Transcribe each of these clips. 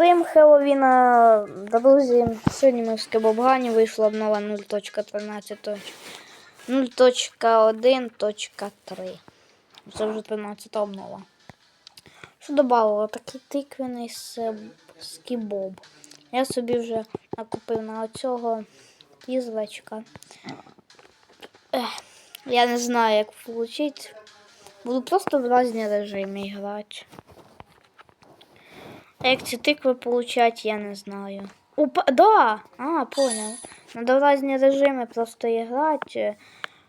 Всім Хеллоуіна, друзі. Сьогодні ми в Скебобгані вийшла обнова 0.13. 0.1.3. Це вже 13 обнова. Що додало? Такий тиквений скібоб. Я собі вже накупив на оцього пізлачка. Ех, я не знаю, як отримати. Буду просто в різні режимі грати. А як ці тикви получать, я не знаю. Опа, да! А, понял. Надо в різні режими просто грати,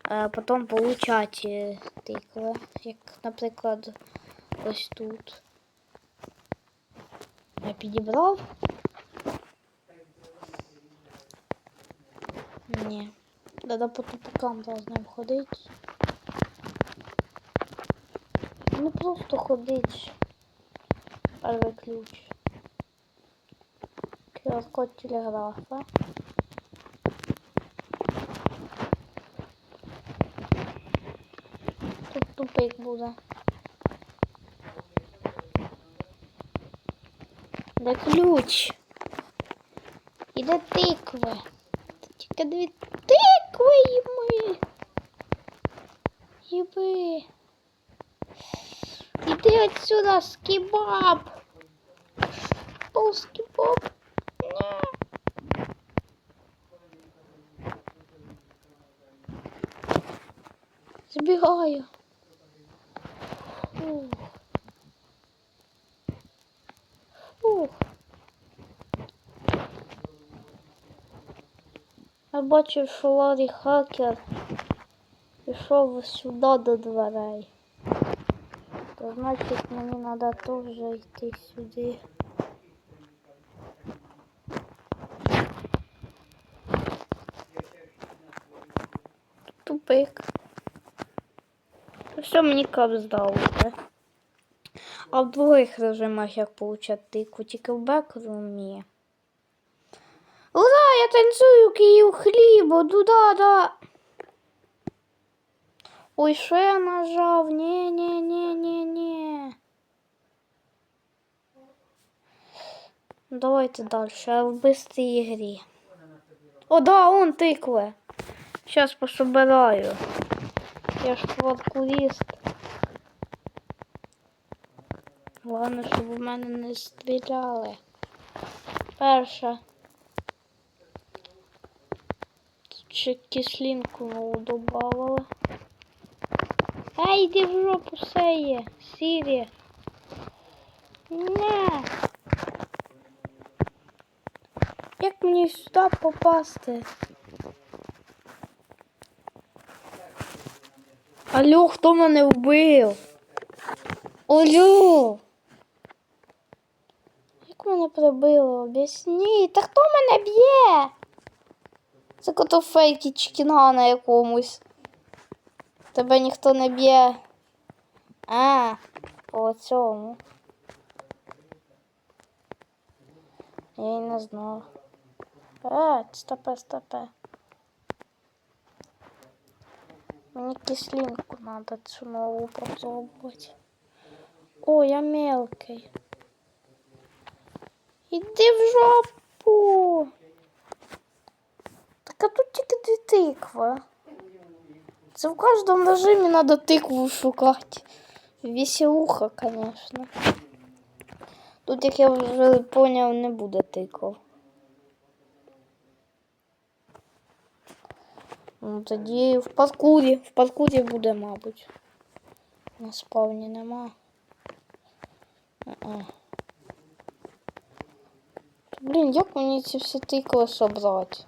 а потім получать е, тикви. Як, наприклад, ось тут. Я підібрав. Ні. Треба по тупикам должны ходити. Не просто ходить. Первый ключ. QR-код телеграфа. Тут тупик буде. Де ключ? І де тикви? Тільки дві тикви йми. Їби. Іди отсюда, скібаб. О, скібаб. Ні. Збігаю. Фух. Фух. Я бачив, що Ларі Хакер пішов сюди до дверей. То значить мені треба теж йти сюди. Тупик. Все мені кап вже. А в других режимах як получати тільки в бекрумі. Ура, я танцюю Київ хлібу, да, да. Ой, що я нажав? Ні, ні, ні, ні, ні. Давайте далі, в быстрій грі. О, да, он тикве. Сейчас пособираю. Я ж паркурист. Головне, щоб у мене не стріляли. Перша. Тут ще кислинку нову добавили. Ей, йди в жопу сеє, Сірі. Не. Як мені сюди попасти? Алло, хто мене вбив? Алло! Як мене прибило? Об'ясніть. Та хто мене б'є? Це кото фейки чкінга на якомусь. Тебе ніхто не б'є. А, по цьому. Я й не знав. Е, стопе, стопе. Мені кислинку надо цю нову попробувати. О, я мелкий. Іди в жопу. Так а тут тільки дві тикви. Це в кожному режимі треба тикву шукати. Веселуха, конечно. Тут, як я вже поняв, не буде тикв. Ну, тоді в паркурі. В паркурі буде, мабуть. На спавні нема. А-а. Блін, як мені ці всі тикви собрати?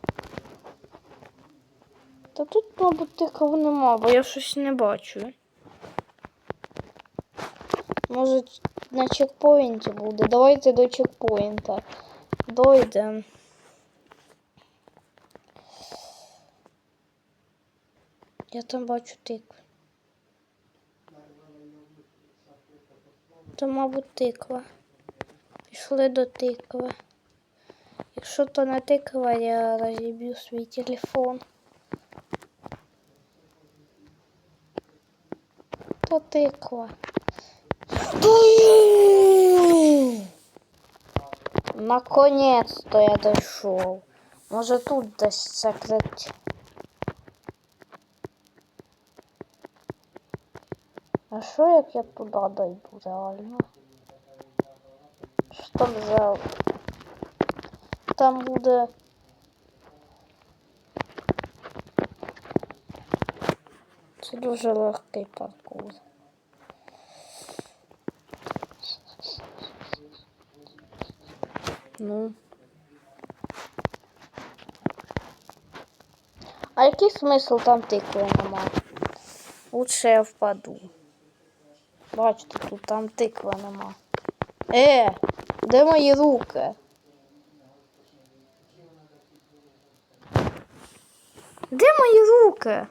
Та тут, мабуть, тикв нема, бо я щось не бачу. Може, на чекпоінті буде. Давайте до чекпоінта. Дойдемо. Я там бачу тикви. То, мабуть, тиква. Пішли до тикви. Якщо то не тиква, я розіб'ю свій телефон. То тиква. Наконец-то я дійшов. Може тут десь секрет. А що як я туди дойду реально? Що там за... Там буде... Це дуже легкий паркур. Ну. А який смисл там тикви нема? Лучше я впаду. Бачите, тут там тиква нема. Е, де мої руки? Де мої руки?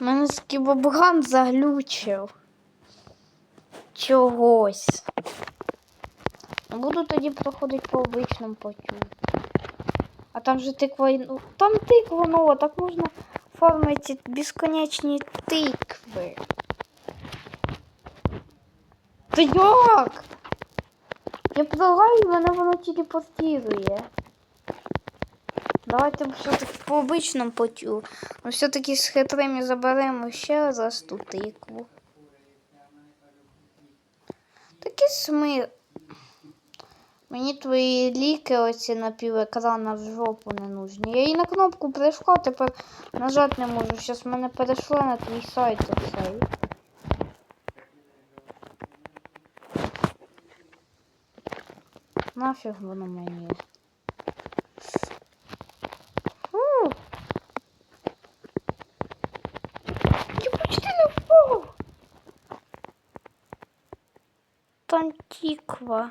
Мене скібобган заглючив. Чогось. Буду тоді проходити по обичному путю. А там же тиква. ну, Там тиква нова, так можна фармити безконечні тикви. Та як? Я предлагаю, мене воно телепортує. Давайте все-таки по обичному путю. Ми все-таки з хитрими заберемо ще раз ту тикву. Такі сми. Мені твої ліки оці на пів екрана в жопу не нужні. Я і на кнопку прийшла, тепер нажати не можу. Зараз мене перейшло на твій сайт оцей. Нафіг воно мені. Фу. Я почти не впав. Там тіква.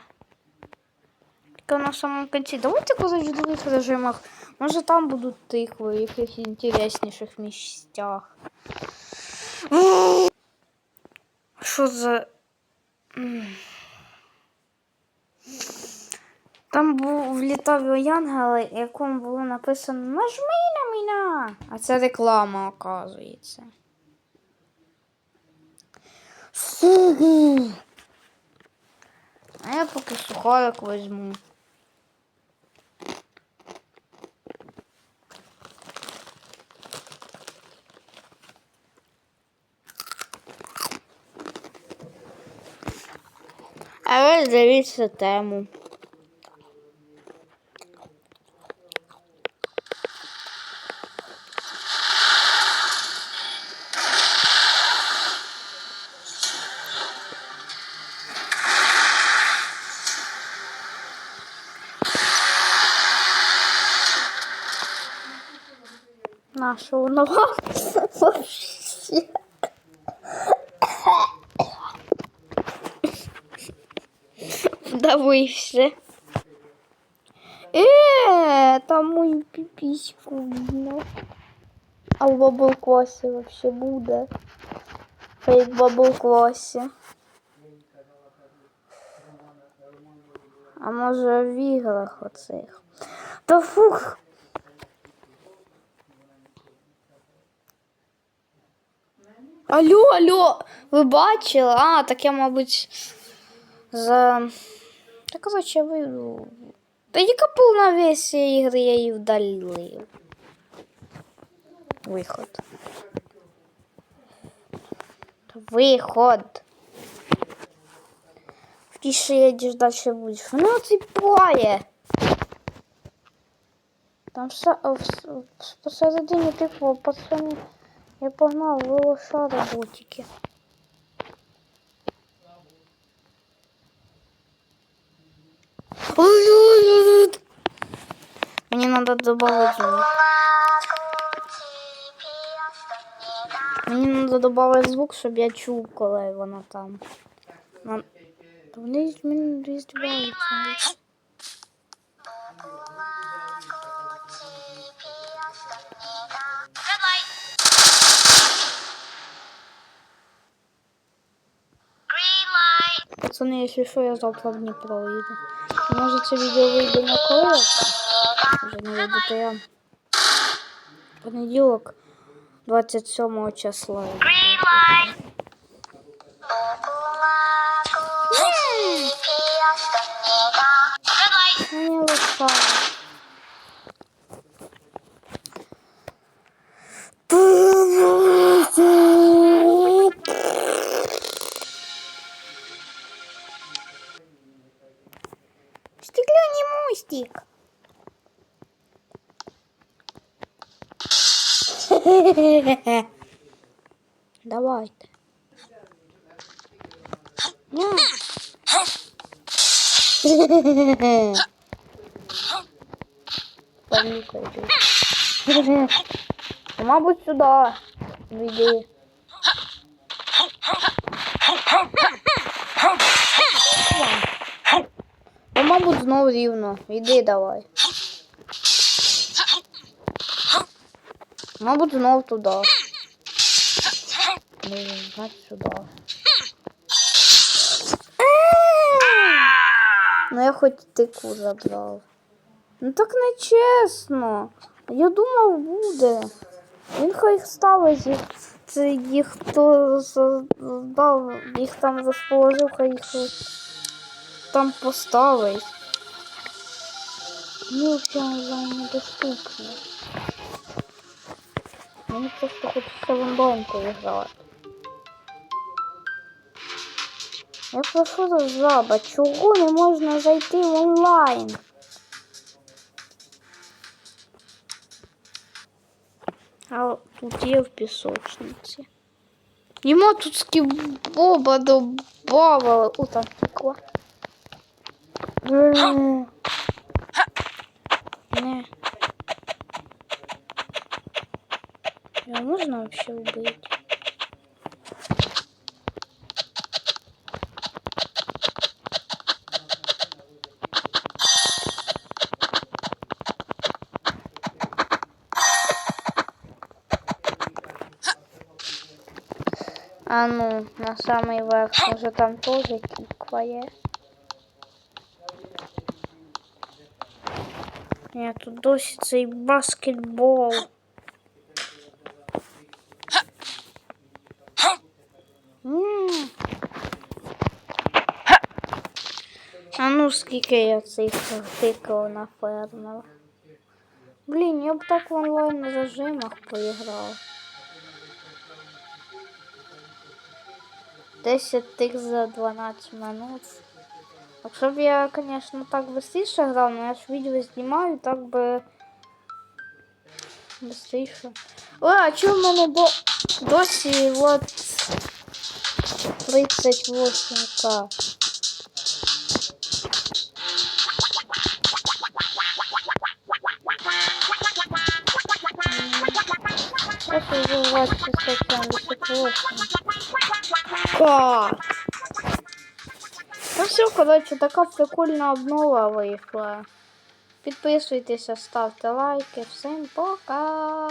Тільки на самому кінці. Давайте в других режимах. Може там будуть тикви в якихось інтересніших місцях. Що за. Там був влітав янгел, якому було написано Нажми на мене. А це реклама, оказується. Фу. А я поки сухарик візьму. А ви дивіться тему. Наша воно вообще. Вдавився. Е, там мою піпіську видно. А в баблкласі вообще буде. Фейк баблкласі. А може в іграх оцих. Та фух. Алло, алло, ви бачили? А, так я, мабуть, за. Та коротше, вийду. Та яка повна версія ігри я її вдалив. Виход. Виход. Тише едешь дальше будешь. Ну цепляє. Там вса- в- в- посередині типу пацани. Я погнав, ви лошари ботики. Мені надо добавить звук. Мені надо добавить звук, щоб я чув, коли вона там. На... Та Вони з мене здіваються. Пацани, якщо що, я завтра в Дніпро їду. Може це відео вийде на коли? Вже не вийде, то я понеділок 27 числа. Мені лише Давайте. Мабуть, сюди. Іди. Ну, мабуть, знову рівно. Іди давай. Мабуть, знов туди. Значить сюди. Ну я хоч тику забрав. Ну так не чесно. Я думав буде. Він хай ставить їх. Це їх хто здав, їх там розположив, хай їх там поставить. Ну, взагалі недоступно. Мені просто хочеться в онлайн поіграти. Я прошу за жаба, чого не можна зайти в онлайн? А тут є в пісочниці. Йому тут скібоба добавили. О, там стекло. Е. Не. можно вообще убить? А ну, на самый верх, може там тоже кіква є. Ні, тут досі цей баскетбол. Ну скільки я цих тикав на фермер. Блін, я б так в онлайн режимах поіграв. 10 тих за 12 минут. Якщо б я, звісно, так швидше грав, але я ж відео знімаю, так би швидше. О, а чого в мене до... досі от 38к? Уже 678. Как? Ну все, короче, така прикольна обнова вийшла. Підписуйтеся, ставте лайки. Всім пока!